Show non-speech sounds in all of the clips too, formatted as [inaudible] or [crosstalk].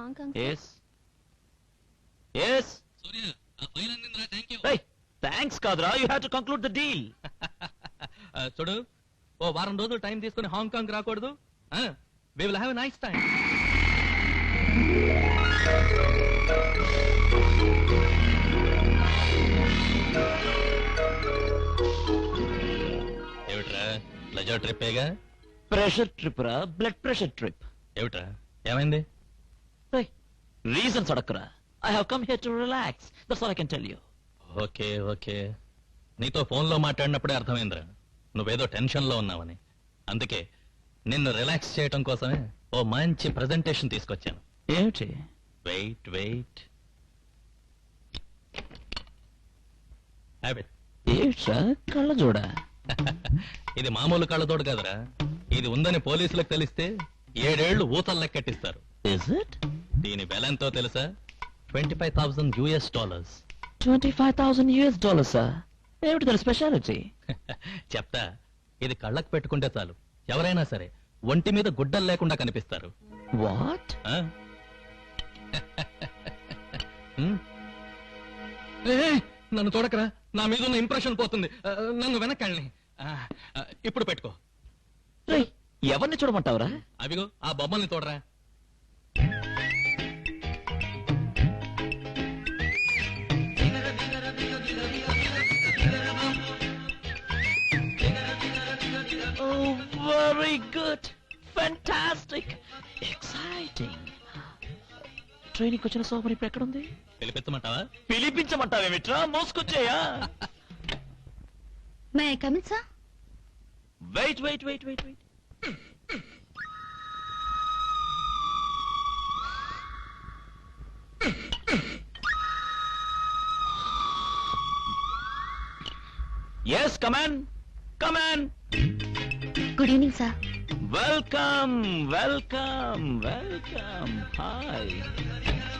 Hong Kong yes yes Surya ఆ file అందిందిరా thank you thanks కాదురా you have to conclude the deal చూడు ఓ వారం రోజులు టైం తీసుకుని హాంకాంగ్ రాకూడదు. We will have nice time ఏమిట్రా ప్లెజర్ ట్రిప్పేగా ప్రెషర్ ట్రిప్ రా బ్లడ్ ప్రెషర్ ట్రిప్ ఏమిట్రా ఏమైంది? Reasons అడక్కరా I have come here to relax that's all I can tell you okay okay. నీతో ఫోన్లో మాట్లాడినప్పుడే అర్థమైందిరా. నువ్వేదో టెన్షన్లో ఉన్నావని. అందుకే నిన్ను రిలాక్స్ చేయటం కోసమే ఓ మంచి ప్రెజెంటేషన్ తీసుకొచ్చాను. ఏమిటి? వెయిట్ వెయిట్ హ్యాబిట్ ఏమిట్రా? కళ్ళ చూడ [laughs] ఇది మామూలు కళ్ళతోడు కదరా. ఇది ఉందని పోలీసులకు తెలిస్తే ఏడేళ్ళు ఊతలు లెక్కెట్టిస్తారు. ఇస్ ఇట్ దీని వెల ఎంతో తెలుసా? Twenty five thousand US dollars twenty five thousand US dollars ఏమిటి దాని స్పెషాలిటీ [laughs] చెప్తా. ఇది కళ్ళకు పెట్టుకుంటే చాలు. ఎవరైనా సరే ఒంటి మీద గుడ్డలు లేకుండా కనిపిస్తారు. వాట్ [laughs] నన్ను చూడకరా. నా మీద ఉన్న ఇంప్రెషన్ పోతుంది నన్ను వెనక్కి ఇప్పుడు పెట్టుకో. ఎవరిని చూడమంటావురా? అవిగో ఆ బొమ్మల్ని చూడరా. ఫెంటాస్టిక్ ఎక్సైటింగ్ ట్రైనింగ్ వచ్చిన సోమరి ఇప్పుడు ఎక్కడుంది? పిలిపించమంటావా పిలిపించమంటావేమిట్రా మోసుకొచ్చేయా? May I come in sir wait wait wait wait wait yes come on come on good evening sir welcome welcome welcome. Hi.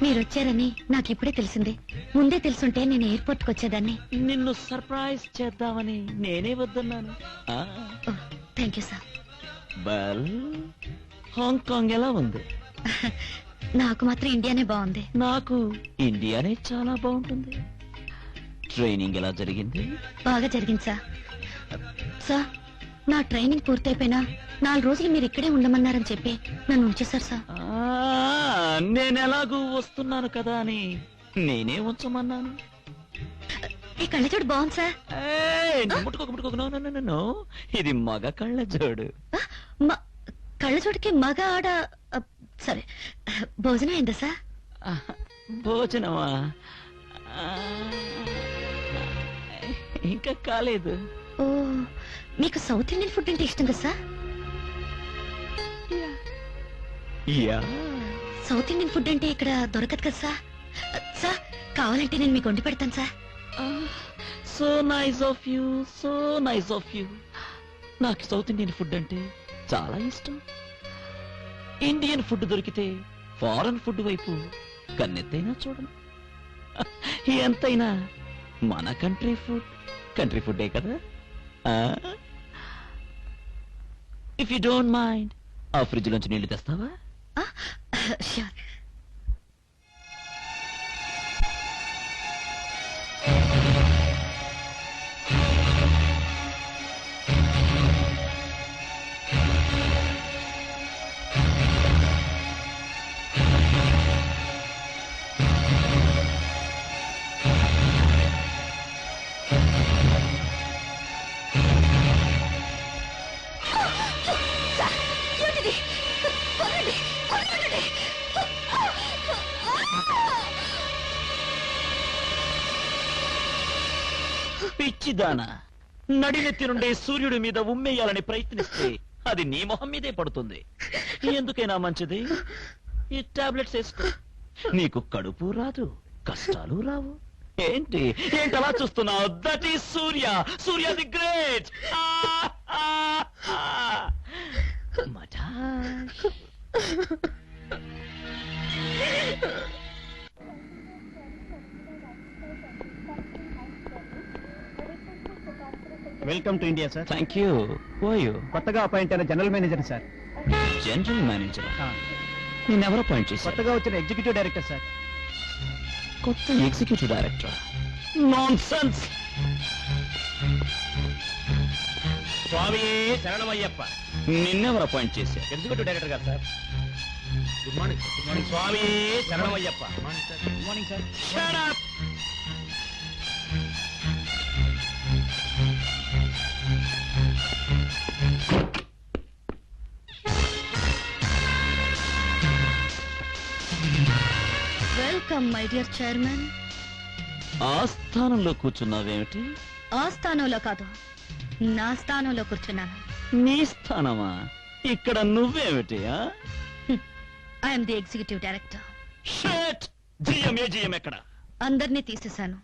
మీరు వచ్చారని నాకు ఇప్పుడే తెలిసింది. ముందే తెలుసుంటే నేను ఎయిర్పోర్ట్కి వచ్చేదాన్ని నిన్ను సర్ప్రైజ్ చేద్దామని నేనే వద్దన్నాను. Thank you sir. Well Hong Kong ఎలా ఉంది? [laughs] నాకు మాత్రం ఇండియానే బాగుంది. నాకు ఇండియానే చాలా బాగుంటుంది. ట్రైనింగ్ ఎలా జరిగింది? బాగా జరిగింది సార్. సార్ నా ట్రైనింగ్ పూర్తయిపోయినా నాలుగు రోజులు మీరు ఇక్కడే ఉండమన్నారని చెప్పి నన్ను ఉంచేశారు సార్. ఆ, నేను ఎలాగూ వస్తున్నాను కదా అని నేనే ఉంచమన్నాను. ఈ కళ్ళజోడు బాగుంది సార్. ముట్టుకోకు ముట్టుకోకు. నో నో ఇది మగ కళ్ళ కళ్ళజోడికి మగ ఆడ సరే. భోజనం అయిందా సార్? భోజనమా? ఇంకా కాలేదు. ఓ మీకు సౌత్ ఇండియన్ ఫుడ్ అంటే ఇష్టం కదా sir? Yeah South Indian food అంటే ఇక్కడ దొరకదు కదా సార్? సార్ కావాలంటే నేను మీకు వండి పెడతాను sir. So nice of you so nice of you. నాకు సౌత్ ఇండియన్ ఫుడ్ అంటే చాలా ఇష్టం. ఇండియన్ ఫుడ్ దొరికితే ఫారెన్ ఫుడ్ వైపు కన్నెత్తైనా చూడను. [laughs] ఎంతైనా మన కంట్రీ ఫుడ్ కంట్రీ ఫుడ్డే కదా. ఇఫ్ యూ డోంట్ మైండ్ ఆ ఫ్రిడ్జ్ లోంచి నీళ్ళు తెస్తావా? Ah, [laughs] ష్యూర్ పిచ్చిదానా నడినెత్తి నుండే సూర్యుడి మీద ఉమ్మేయాలని ప్రయత్నిస్తే అది నీ మొహం మీదే పడుతుంది. ఎందుకైనా మంచిది? ఈ టాబ్లెట్స్ వేసుకో. నీకు కడుపు రాదు కష్టాలు రావు. ఏంటి? ఏంటి అలా చూస్తున్నావు? దట్ ఈ సూర్య. Surya the great. మటాష్. Welcome to India sir thank you oh you కొత్తగా అపాయింట్ అయిన general manager sir general manager నిన్నెవరు అపాయింట్ చేశారు? కొత్తగా వచ్చిన ఎగ్జిక్యూటివ్ డైరెక్టర్ సార్ కొత్త ఎగ్జిక్యూటివ్ డైరెక్టర్ నాన్ సెన్స్ స్వామి శరణమయ్యప్ప నిన్నెవరు అపాయింట్ చేశారు? ఎగ్జిక్యూటివ్ డైరెక్టర్ గారు sir good morning good morning Swami శరణమయ్యప్ప. Good morning sir Shut up! Welcome my dear chairman ఆ స్థానంలో కూర్చున్నావేమిటి? ఆ స్థానంలో కాదు. నా స్థానంలో కూర్చున్నాను. నీ స్థానమా? ఇక్కడ నువ్వేమిటి? I'm the executive director Shit! GM A GM ఎక్కడ? అందరినీ తీసేశాను.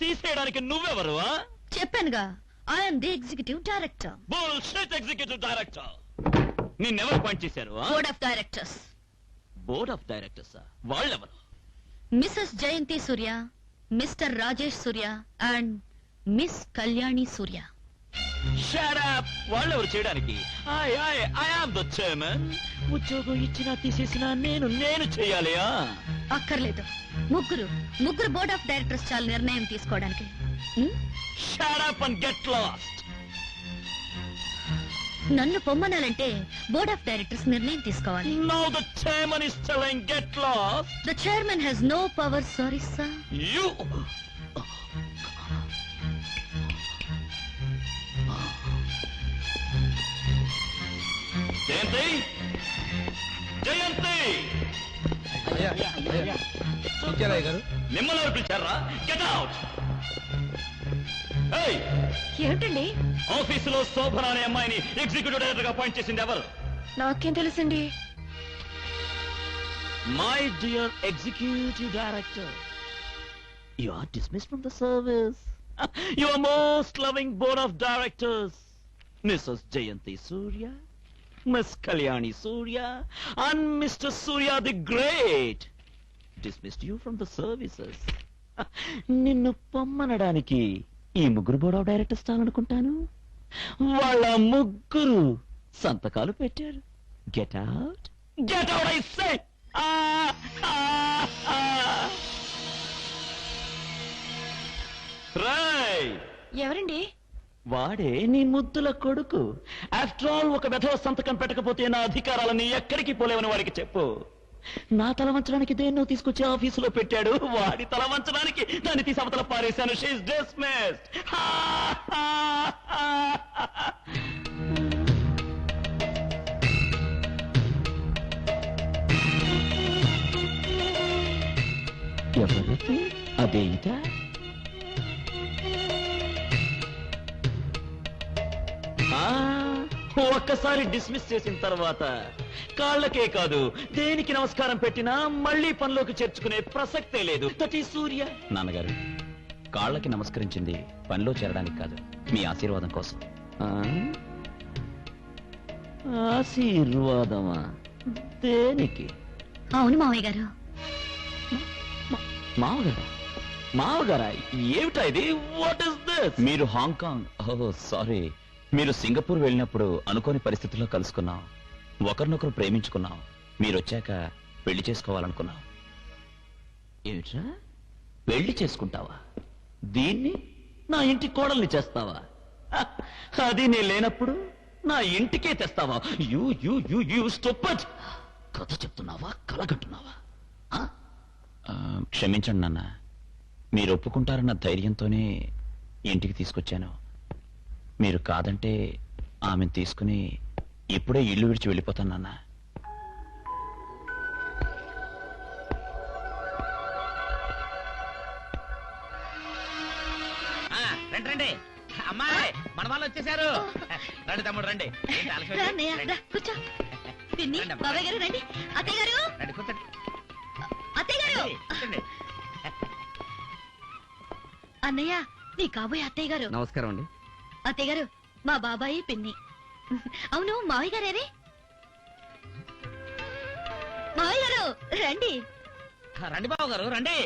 తీసేయడానికి నువ్వెవరు? చెప్పానుగా I'm the executive director Bullshit executive director. నిన్నెవరు అపాయింట్ చేశారు board of directors board of directors వాళ్ళెవరు? Mrs Jayanthi Surya Mr Rajesh Surya and Miss Kalyani Surya up! వాళ్ళెవరు చేయడానికి ఉద్యోగం ఇచ్చినా తీసేసినా నేను నేను చేయాలి ఆ? అక్కర్లేదు ముగ్గురు ముగ్గురు బోర్డ్ ఆఫ్ డైరెక్టర్స్ చాలా నిర్ణయం తీసుకోవడానికి up and get lost! నన్ను పొమ్మనాలంటే బోర్డ్ ఆఫ్ డైరెక్టర్స్ నిర్ణయం తీసుకోవాలి. Now the chairman is telling get lost. The chairman has no power sorry sir You. Jayanthi Jayanthi గారు మిమ్మల్ని ఎవరు పిలిచారా? గెట్ అవుట్ ఏమిటండి? ఆఫీసులో శోభన అనే అమ్మాయిని ఎగ్జిక్యూటివ్ డైరెక్టర్గా అపాయింట్ చేసింది ఎవరు? నాకేం తెలుసండి? My dear executive director you are dismiss from the service your most loving board of directors Mrs Jayanthi Surya Miss Kalyani Surya and Mr Surya the great dismissed you from the services నిన్ను పొమ్మనడానికి ఈ ముగ్గురు board of directors తాలనుకుంటాను వాళ్ళ ముగ్గురు సంతకాలు పెట్టారు. Get out get out I say రై ఎవరండి? వాడే నీ ముద్దుల కొడుకు. ఆఫ్టర్ ఆల్ ఒక వెధవ సంతకం పెట్టకపోతే నా అధికారాలని ఎక్కడికి పోలేవని వాడికి చెప్పు. నా తల వంచడానికి దేన్నో తీసుకొచ్చి ఆఫీసులో పెట్టాడు. వాడి తలవంచడానికి దాన్ని తీసి అవతల పారేశాను. డిస్మిస్డ్ ఎవరికి అదే ఇదా? ఆ, ఒక్కసారి డిస్మిస్ చేసిన తర్వాత కాళ్ళకే కాదు దేనికి నమస్కారం పెట్టినా మళ్ళీ పనిలోకి చేర్చుకునే ప్రసక్తే లేదు. ఈ సూర్య. నాన్నగారు కాళ్ళకి నమస్కరించింది పనిలో చేరడానికి కాదు మీ ఆశీర్వాదం కోసం. ఆ? ఆశీర్వాదమా? దేనికి? అవును మావయ్య గారు. మావగారా? మావగారా ఏమిటా ఇది? వాట్ ఇస్ దిస్ మీరు హాంకాంగ్ ఓ సారీ. మీరు సింగపూర్ వెళ్ళినప్పుడు అనుకోని పరిస్థితుల్లో కలుసుకున్నాం. ఒకరినొకరు ప్రేమించుకున్నాం. మీరు వచ్చాక పెళ్ళి చేసుకోవాలనుకున్నాం. ఏమిట్రా? పెళ్ళి చేసుకుంటావా? దీన్ని నా ఇంటి కోడల్ని చేస్తావా? అది నేను లేనప్పుడు నా ఇంటికే తెస్తావా? You you you you stupid! కథ చెప్తున్నావా? కలగంటున్నావా ఆ? ఆ, క్షమించండి నాన్న. మీరు ఒప్పుకుంటారన్న ధైర్యంతోనే ఇంటికి తీసుకొచ్చాను. మీరు కాదంటే ఆమెను తీసుకుని ఇప్పుడే ఇల్లు విడిచి వెళ్ళిపోతాను నాన్న. రండి రండి. అమ్మాయి మన వాళ్ళు వచ్చేసారు. రండి తమ్ముడు రండి. ఏంటి ఆలస్యం రా ఏంటి? అన్నయ్య, రండి. రా, కూర్చో. పిన్ని రండి అమ్మా. బాబాయ్ గారు రండి. అత్తయ్య గారు? రండి కూర్చోండి. అత్తయ్య గారు? రండి, కూర్చోండి. అన్నయ్య నీ కాబోయే అత్తయ్య గారు. నమస్కారం అండి. అత్తయ్య గారు మా బాబాయి పిన్ని. అవును మావయ్య గారేరే మావయ్య గారు రండి. రండి బాబు గారు రండి.